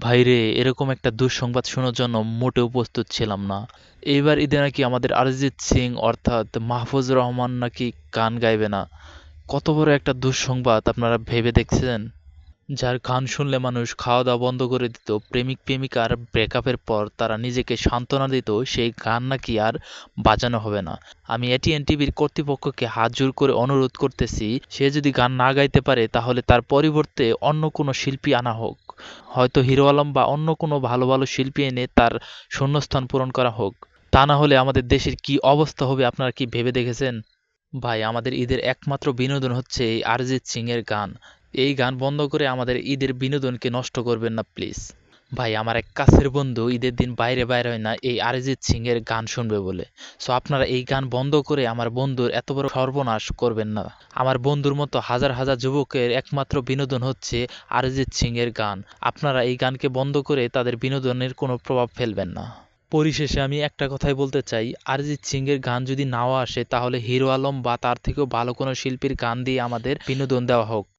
ভাইরে, এরকম একটা দুঃসংবাদ শোনার জন্য মোটে উপস্থিত ছিলাম না। এইবার ঈদে নাকি আমাদের অরিজিৎ সিং অর্থাৎ মাহফুজ রহমান নাকি গান গাইবে না। কত বড় একটা দুঃসংবাদ, আপনারা ভেবে দেখছেন? যার গান শুনলে মানুষ খাওয়া দাওয়া বন্ধ করে দিত, প্রেমিক প্রেমিকার ব্রেকআপের পর তারা নিজেকে সান্ত্বনা দিত, সেই গান নাকি আর বাজানো হবে না। আমি এটিএন টিভির কর্তৃপক্ষকে হাত জোর করে অনুরোধ করতেছি, সে যদি গান না গাইতে পারে তাহলে তার পরিবর্তে অন্য কোনো শিল্পী আনা হোক। হয়তো হিরো আলম বা অন্য কোনো ভালো ভালো শিল্পী এনে তার শূন্যস্থান পূরণ করা হোক। তা না হলে আমাদের দেশের কি অবস্থা হবে আপনারা কি ভেবে দেখেছেন? ভাই, আমাদের ঈদের একমাত্র বিনোদন হচ্ছে এই অরিজিৎ সিং এর গান। এই গান বন্ধ করে আমাদের ঈদের বিনোদনকে নষ্ট করবেন না প্লিজ ভাই, আমার এক কাছের বন্ধু ঈদের দিন বাইরে বাইরে হয় না, এই অরিজিৎ সিং এর গান শুনবে বলে। সো আপনারা এই গান বন্ধ করে আমার বন্ধুর এত বড় সর্বনাশ করবেন না। আমার বন্ধুর মতো হাজার হাজার যুবকের একমাত্র বিনোদন হচ্ছে অরিজিৎ সিং এর গান। আপনারা এই গানকে বন্ধ করে তাদের বিনোদনের কোনো প্রভাব ফেলবেন না। পরিশেষে আমি একটা কথাই বলতে চাই অরিজিৎ সিং এর গান যদি নাও আসে, তাহলে হিরো আলম বা তার থেকেও ভালো কোনো শিল্পীর গান দিয়ে আমাদের বিনোদন দেওয়া হোক।